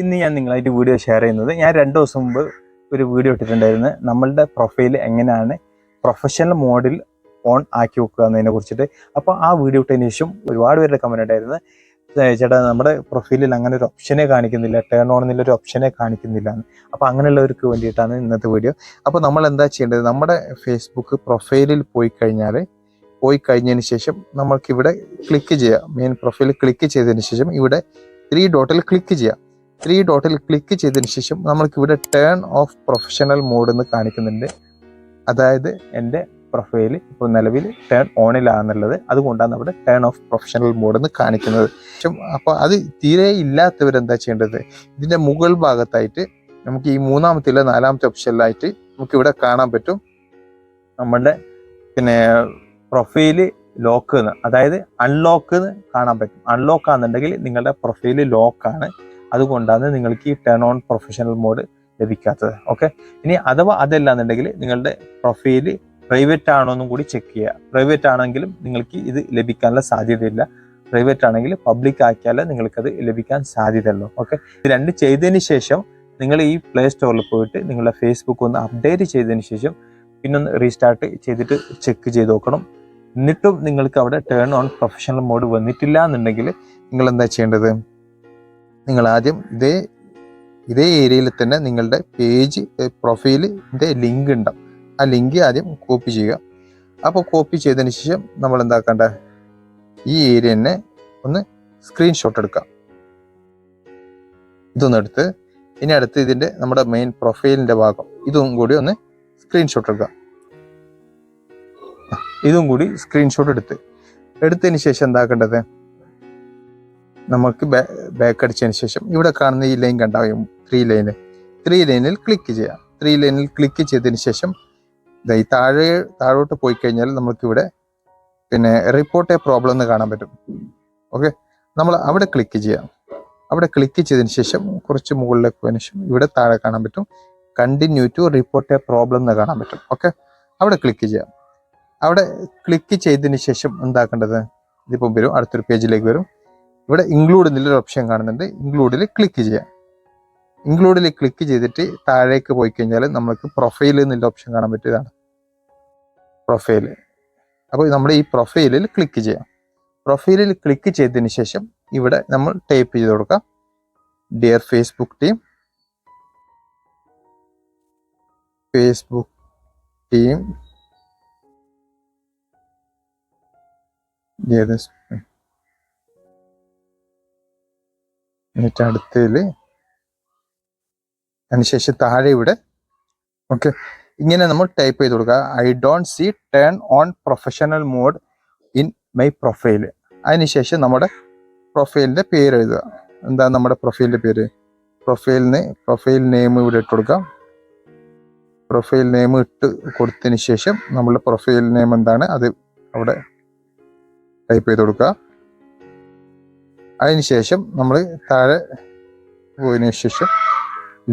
ഇന്ന് ഞാൻ നിങ്ങളായിട്ട് വീഡിയോ ഷെയർ ചെയ്യുന്നത് ഞാൻ രണ്ട് ദിവസം മുമ്പ് ഒരു വീഡിയോ ഇട്ടിട്ടുണ്ടായിരുന്നു. നമ്മളുടെ പ്രൊഫൈൽ എങ്ങനെയാണ് പ്രൊഫഷണൽ മോഡിൽ ഓൺ ആക്കി വെക്കുക എന്നതിനെ കുറിച്ചിട്ട്. അപ്പോൾ ആ വീഡിയോ ഇട്ടതിന് ശേഷം ഒരുപാട് പേരുടെ കമന്റ് ഉണ്ടായിരുന്നു. ചേട്ടാ നമ്മുടെ പ്രൊഫൈലിൽ അങ്ങനെ ഒരു ഓപ്ഷനെ കാണിക്കുന്നില്ല ടേൺ ഓൺ എന്നുള്ള ഒരു ഓപ്ഷനെ കാണിക്കുന്നില്ല എന്ന്. അപ്പോൾ അങ്ങനെയുള്ളവർക്ക് വേണ്ടിയിട്ടാണ് ഇന്നത്തെ വീഡിയോ. അപ്പോൾ നമ്മൾ എന്താ ചെയ്യേണ്ടത്? നമ്മുടെ ഫേസ്ബുക്ക് പ്രൊഫൈലിൽ പോയി കഴിഞ്ഞാൽ പോയി കഴിഞ്ഞതിന് ശേഷം നമ്മൾക്ക് ഇവിടെ ക്ലിക്ക് ചെയ്യാം. മെയിൻ പ്രൊഫൈൽ ക്ലിക്ക് ചെയ്തതിന് ശേഷം ഇവിടെ ത്രീ ഡോട്ടിൽ ക്ലിക്ക് ചെയ്യാം. ത്രീ ഡോട്ടിൽ ക്ലിക്ക് ചെയ്തതിന് ശേഷം നമ്മൾക്ക് ഇവിടെ ടേൺ ഓഫ് പ്രൊഫഷണൽ മോഡ് എന്ന് കാണിക്കുന്നുണ്ട്. അതായത് എന്റെ പ്രൊഫൈൽ ഇപ്പോൾ നിലവിൽ ടേൺ ഓണിലാണെന്നുള്ളത് അതുകൊണ്ടാണ് അവിടെ ടേൺ ഓഫ് പ്രൊഫഷണൽ മോഡ് എന്ന് കാണിക്കുന്നത്. അപ്പോൾ അത് തീരെ ഇല്ലാത്തവരെന്താ ചെയ്യേണ്ടത്? ഇതിന്റെ മുകൾ ഭാഗത്തായിട്ട് നമുക്ക് ഈ മൂന്നാമത്തെ ഇല്ല നാലാമത്തെ ഓപ്ഷനിലായിട്ട് നമുക്ക് ഇവിടെ കാണാൻ പറ്റും. നമ്മളുടെ പിന്നെ പ്രൊഫൈൽ ലോക്ക് എന്ന് അതായത് അൺലോക്ക് എന്ന് കാണാൻ പറ്റും. അൺലോക്ക് ആണെന്നുണ്ടെങ്കിൽ നിങ്ങളുടെ പ്രൊഫൈൽ ലോക്കാണ് അതുകൊണ്ടാണ് നിങ്ങൾക്ക് ഈ ടേൺ ഓൺ പ്രൊഫഷണൽ മോഡ് ലഭിക്കാത്തത്. ഓക്കെ ഇനി അഥവാ അതല്ല എന്നുണ്ടെങ്കിൽ നിങ്ങളുടെ പ്രൊഫൈൽ പ്രൈവറ്റ് ആണോ എന്നും കൂടി ചെക്ക് ചെയ്യുക. പ്രൈവറ്റ് ആണെങ്കിലും നിങ്ങൾക്ക് ഇത് ലഭിക്കാനുള്ള സാധ്യതയില്ല. പ്രൈവറ്റ് ആണെങ്കിൽ പബ്ലിക് ആക്കിയാലേ നിങ്ങൾക്കത് ലഭിക്കാൻ സാധ്യതയുള്ളൂ. ഓക്കെ ഇത് രണ്ട് ചെയ്തതിന് ശേഷം നിങ്ങൾ ഈ പ്ലേ സ്റ്റോറിൽ പോയിട്ട് നിങ്ങളുടെ ഫേസ്ബുക്ക് ഒന്ന് അപ്ഡേറ്റ് ചെയ്തതിന് ശേഷം പിന്നൊന്ന് റീസ്റ്റാർട്ട് ചെയ്തിട്ട് ചെക്ക് ചെയ്ത് നോക്കണം. എന്നിട്ടും നിങ്ങൾക്ക് അവിടെ ടേൺ ഓൺ പ്രൊഫഷണൽ മോഡ് വന്നിട്ടില്ല എന്നുണ്ടെങ്കിൽ നിങ്ങൾ എന്താ ചെയ്യേണ്ടത്? നിങ്ങൾ ആദ്യം ഇതേ ഇതേ ഏരിയയിൽ തന്നെ നിങ്ങളുടെ പേജ് പ്രൊഫൈലിന്റെ ലിങ്ക് ഉണ്ടാവും. ആ ലിങ്ക് ആദ്യം കോപ്പി ചെയ്യുക. അപ്പോൾ കോപ്പി ചെയ്തതിന് ശേഷം നമ്മൾ എന്താക്കേണ്ട? ഈ ഏരിയ തന്നെ ഒന്ന് സ്ക്രീൻഷോട്ട് എടുക്കാം. ഇതൊന്ന് എടുത്ത് ഇനി അടുത്ത് ഇതിന്റെ നമ്മുടെ മെയിൻ പ്രൊഫൈലിന്റെ ഭാഗം ഇതും കൂടി ഒന്ന് സ്ക്രീൻഷോട്ട് എടുക്കാം. ഇതും കൂടി സ്ക്രീൻഷോട്ട് എടുത്ത് എടുത്തതിന് ശേഷം എന്താക്കേണ്ടത്? നമുക്ക് ബാക്ക് അടിച്ചതിന് ശേഷം ഇവിടെ കാണുന്ന ഈ ലൈൻ കണ്ടാവും ത്രീ ലൈന് ത്രീ ലൈനിൽ ക്ലിക്ക് ചെയ്യാം. ത്രീ ലൈനിൽ ക്ലിക്ക് ചെയ്തതിന് ശേഷം ഈ താഴെ താഴോട്ട് പോയി കഴിഞ്ഞാൽ നമുക്കിവിടെ പിന്നെ റിപ്പോർട്ട് എ പ്രോബ്ലം എന്ന് കാണാൻ പറ്റും. ഓക്കെ നമ്മൾ അവിടെ ക്ലിക്ക് ചെയ്യാം. അവിടെ ക്ലിക്ക് ചെയ്തതിന് ശേഷം കുറച്ച് മുകളിലേക്ക് പോയതിനു ശേഷം ഇവിടെ താഴെ കാണാൻ പറ്റും. Continue to report a problem എന്ന് കാണാൻ പറ്റും. ഓക്കെ അവിടെ ക്ലിക്ക് ചെയ്യാം. അവിടെ ക്ലിക്ക് ചെയ്തതിന് ശേഷം എന്താക്കേണ്ടത്? ഇതിപ്പം വരും. അടുത്തൊരു പേജിലേക്ക് വരും. ഇവിടെ ഇൻക്ലൂഡ് എന്നുള്ളൊരു ഓപ്ഷൻ കാണുന്നുണ്ട്. ഇൻക്ലൂഡിൽ ക്ലിക്ക് ചെയ്യാം ഇൻക്ലൂഡിൽ ക്ലിക്ക് ചെയ്തിട്ട് താഴേക്ക് പോയി കഴിഞ്ഞാൽ നമുക്ക് പ്രൊഫൈൽ എന്നുള്ള ഓപ്ഷൻ കാണാൻ പറ്റിയതാണ് പ്രൊഫൈൽ അപ്പോൾ നമ്മൾ ഈ പ്രൊഫൈലിൽ ക്ലിക്ക് ചെയ്യാം പ്രൊഫൈലിൽ ക്ലിക്ക് ചെയ്തതിന് ശേഷം ഇവിടെ നമ്മൾ ടൈപ്പ് ചെയ്ത് കൊടുക്കാം. Dear Facebook team Facebook team dear എന്നിട്ട് അടുത്തതിൽ അതിനുശേഷം താഴെ ഇവിടെ. ഓക്കെ ഇങ്ങനെ നമ്മൾ ടൈപ്പ് ചെയ്ത് കൊടുക്കുക. I don't see turn on professional mode in my profile അതിനുശേഷം നമ്മുടെ പ്രൊഫൈലിന്റെ പേര് എഴുതുക. എന്താ നമ്മുടെ പ്രൊഫൈലിന്റെ പേര്? പ്രൊഫൈലിന് പ്രൊഫൈൽ നെയിം ഇവിടെ ഇട്ട് കൊടുക്കാം. പ്രൊഫൈൽ നെയിം ഇട്ട് കൊടുത്തതിന് ശേഷം നമ്മളുടെ പ്രൊഫൈൽ നെയിം എന്താണ്? അത് അവിടെ ടൈപ്പ് ചെയ്ത് കൊടുക്കുക. അതിനുശേഷം നമ്മൾ താഴെ പോയതിനു ശേഷം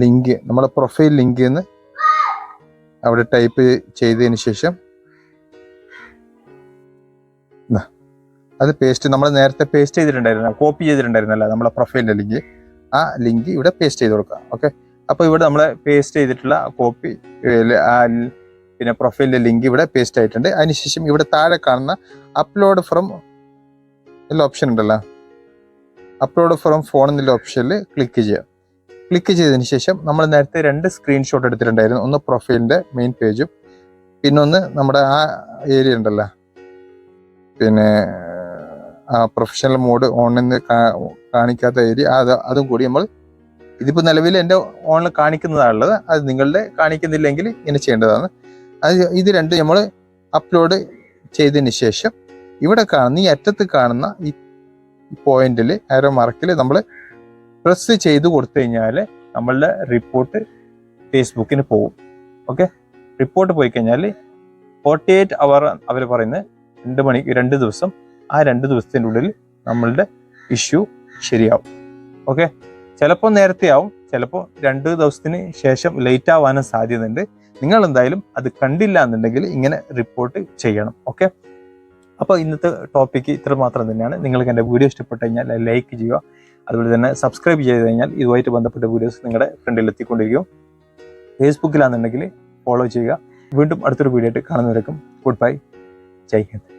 ലിങ്ക് നമ്മുടെ പ്രൊഫൈൽ ലിങ്ക് എന്ന് അവിടെ ടൈപ്പ് ചെയ്തതിന് ശേഷം അത് പേസ്റ്റ് നമ്മൾ നേരത്തെ പേസ്റ്റ് ചെയ്തിട്ടുണ്ടായിരുന്നു കോപ്പി ചെയ്തിട്ടുണ്ടായിരുന്നല്ല നമ്മുടെ പ്രൊഫൈലിന്റെ ലിങ്ക് ആ ലിങ്ക് ഇവിടെ പേസ്റ്റ് ചെയ്ത് കൊടുക്കുക ഓക്കെ അപ്പോൾ ഇവിടെ നമ്മൾ പേസ്റ്റ് ചെയ്തിട്ടുള്ള കോപ്പി പിന്നെ പ്രൊഫൈലിന്റെ ലിങ്ക് ഇവിടെ പേസ്റ്റ് ആയിട്ടുണ്ട്. അതിനുശേഷം ഇവിടെ താഴെ കാണുന്ന അപ്ലോഡ് ഫ്രം എല്ലാ ഓപ്ഷൻ ഉണ്ടല്ലോ. അപ്ലോഡ് ഫ്രം ഫോൺ എന്നുള്ള ഓപ്ഷനിൽ ക്ലിക്ക് ചെയ്യുക ക്ലിക്ക് ചെയ്തതിന് ശേഷം നമ്മൾ നേരത്തെ രണ്ട് സ്ക്രീൻഷോട്ട് എടുത്തിട്ടുണ്ടായിരുന്നു. ഒന്ന് പ്രൊഫൈലിന്റെ മെയിൻ പേജും പിന്നെ ഒന്ന് നമ്മുടെ ആ ഏരിയ ഉണ്ടല്ലോ. പിന്നെ ആ പ്രൊഫഷണൽ മോഡ് ഓണെന്ന് കാണിക്കാത്ത ഏരിയ അത് അതും കൂടി നമ്മൾ ഇതിപ്പോൾ നിലവിൽ എന്റെ ഓണിൽ കാണിക്കുന്നതാണുള്ളത്. അത് നിങ്ങളുടെ കാണിക്കുന്നില്ലെങ്കിൽ ഇങ്ങനെ ചെയ്യേണ്ടതാണ്. അത് ഇത് രണ്ട് നമ്മൾ അപ്ലോഡ് ചെയ്തതിന് ശേഷം ഇവിടെ കാണുന്ന ഈ അറ്റത്ത് കാണുന്ന ഈ പോയിന്റിൽ ആരോ മാർക്കിൽ നമ്മൾ പ്രസ് ചെയ്ത് കൊടുത്തു കഴിഞ്ഞാൽ നമ്മളുടെ റിപ്പോർട്ട് ഫേസ്ബുക്കിന് പോകും. ഓക്കെ റിപ്പോർട്ട് പോയി കഴിഞ്ഞാൽ ഫോർട്ടി എയ്റ്റ് അവർ അവർ പറയുന്നത് രണ്ട് മണി രണ്ട് ദിവസം ആ രണ്ട് ദിവസത്തിന്റെ ഉള്ളിൽ നമ്മളുടെ ഇഷ്യൂ ശരിയാവും. ഓക്കെ ചിലപ്പോൾ നേരത്തെ ആവും ചിലപ്പോൾ രണ്ട് ദിവസത്തിന് ശേഷം ലേറ്റ് ആവാനും സാധ്യതയുണ്ട്. നിങ്ങൾ എന്തായാലും അത് കണ്ടില്ല എന്നുണ്ടെങ്കിൽ ഇങ്ങനെ റിപ്പോർട്ട് ചെയ്യണം. ഓക്കെ അപ്പോൾ ഇന്നത്തെ ടോപ്പിക്ക് ഇത്ര മാത്രം തന്നെയാണ്. നിങ്ങൾക്ക് എന്റെ വീഡിയോ ഇഷ്ടപ്പെട്ടു കഴിഞ്ഞാൽ ലൈക്ക് ചെയ്യുക. അതുപോലെ തന്നെ സബ്സ്ക്രൈബ് ചെയ്ത് കഴിഞ്ഞാൽ ഇതുമായിട്ട് ബന്ധപ്പെട്ട വീഡിയോസ് നിങ്ങളുടെ ഫ്രണ്ടിൽ എത്തിക്കൊണ്ടിരിക്കും. ഫേസ്ബുക്കിലാണെന്നുണ്ടെങ്കിൽ ഫോളോ ചെയ്യുക. വീണ്ടും അടുത്തൊരു വീഡിയോ ആയിട്ട് കാണുന്നവരേക്കും ഗുഡ് ബൈ ജയ് ഹിന്ദ്.